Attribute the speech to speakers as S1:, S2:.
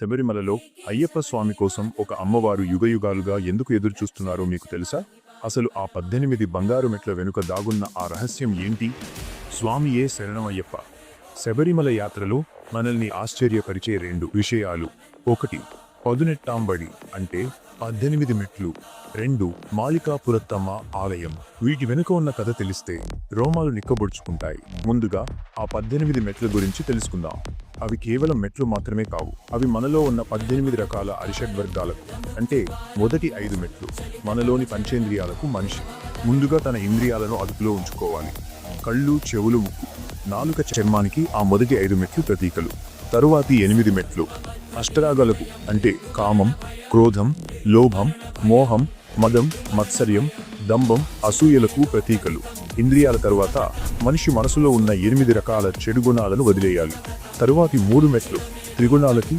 S1: శబరిమలలో అయ్యప్ప స్వామి కోసం ఒక అమ్మవారు యుగయుగాలుగా ఎందుకు ఎదురుచూస్తున్నారో మీకు తెలుసా? అసలు ఆ పద్దెనిమిది బంగారు మెట్ల వెనుక దాగున్న ఆ రహస్యం ఏంటి? స్వామియే శరణమయ్యప్ప. శబరిమల యాత్రలో మనల్ని ఆశ్చర్యపరిచే రెండు విషయాలు. ఒకటి పదునెట్టాంబడి అంటే పద్దెనిమిది మెట్లు. రెండు మాలికాపురత్తమ్మ ఆలయం. వీటి వెనుక ఉన్న కథ తెలిస్తే రోమాలు నిక్కబొడుచుకుంటాయి. ముందుగా ఆ పద్దెనిమిది మెట్ల గురించి తెలుసుకుందాం. అవి కేవలం మెట్లు మాత్రమే కావు. అవి మనలో ఉన్న పద్దెనిమిది రకాల అరిషడ్ వర్గాలకు అంటే మొదటి ఐదు మెట్లు మనలోని పంచేంద్రియాలకు మనిషి. ముందుగా తన ఇంద్రియాలను అదుపులో ఉంచుకోవాలి. కళ్ళు చెవులు ముక్కు. నాలుక చర్మానికి ఆ మొదటి ఐదు మెట్లు ప్రతీకలు. తరువాతి ఎనిమిది మెట్లు. అష్టరాగాలకు అంటే కామం క్రోధం లోభం మోహం మదం మత్సర్యం దంభం అసూయలకు ప్రతీకలు. ఇంద్రియాల తరువాత మనిషి మనసులో ఉన్న ఎనిమిది రకాల చెడు గుణాలను వదిలేయాలి. తరువాతి మూడు మెట్లు త్రిగుణాలకి